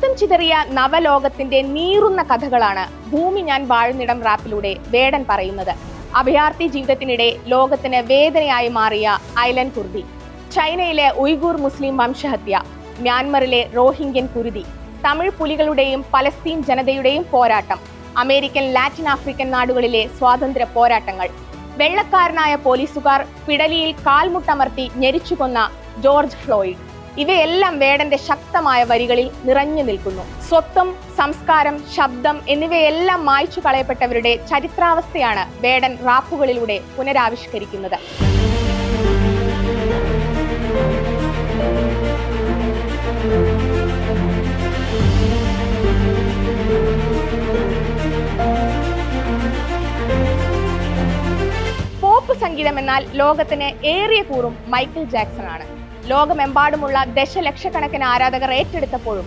രക്തം ചിതറിയ നവലോകത്തിന്റെ നീറുന്ന കഥകളാണ് ഭൂമി ഞാൻ വാഴുന്നിടം റാപ്പിലൂടെ വേടൻ പറയുന്നത്. അഭയാർത്ഥി ജീവിതത്തിനിടെ ലോകത്തിന് വേദനയായി മാറിയ ഐലൻഡ് കുർദി ചൈനയിലെ ഉയ്ഗൂർ മുസ്ലിം വംശഹത്യ മ്യാൻമറിലെ റോഹിംഗ്യൻ കുരുതി തമിഴ് പുലികളുടെയും പലസ്തീൻ ജനതയുടെയും പോരാട്ടം അമേരിക്കൻ ലാറ്റിൻ ആഫ്രിക്കൻ നാടുകളിലെ സ്വാതന്ത്ര്യ പോരാട്ടങ്ങൾ വെള്ളക്കാരനായ പോലീസുകാർ പിടലിയിൽ കാൽമുട്ടമർത്തി ഞെരിച്ചുകൊന്ന ജോർജ് ഫ്ലോയിഡ്. ഇവയെല്ലാം വേടന്റെ ശക്തമായ വരികളിൽ നിറഞ്ഞു നിൽക്കുന്നു. സ്വത്വം സംസ്കാരം ശബ്ദം എന്നിവയെല്ലാം മായ്ച്ചു കളയപ്പെട്ടവരുടെ ചരിത്രാവസ്ഥയാണ് വേടൻ റാപ്പുകളിലൂടെ പുനരാവിഷ്കരിക്കുന്നത്. സംഗീതം എന്നാൽ ലോകത്തിന് ഏറിയ കൂറും മൈക്കിൾ ജാക്സൺ ആണ് ലോകമെമ്പാടുമുള്ള ദശലക്ഷക്കണക്കിന് ആരാധകർ ഏറ്റെടുത്തപ്പോഴും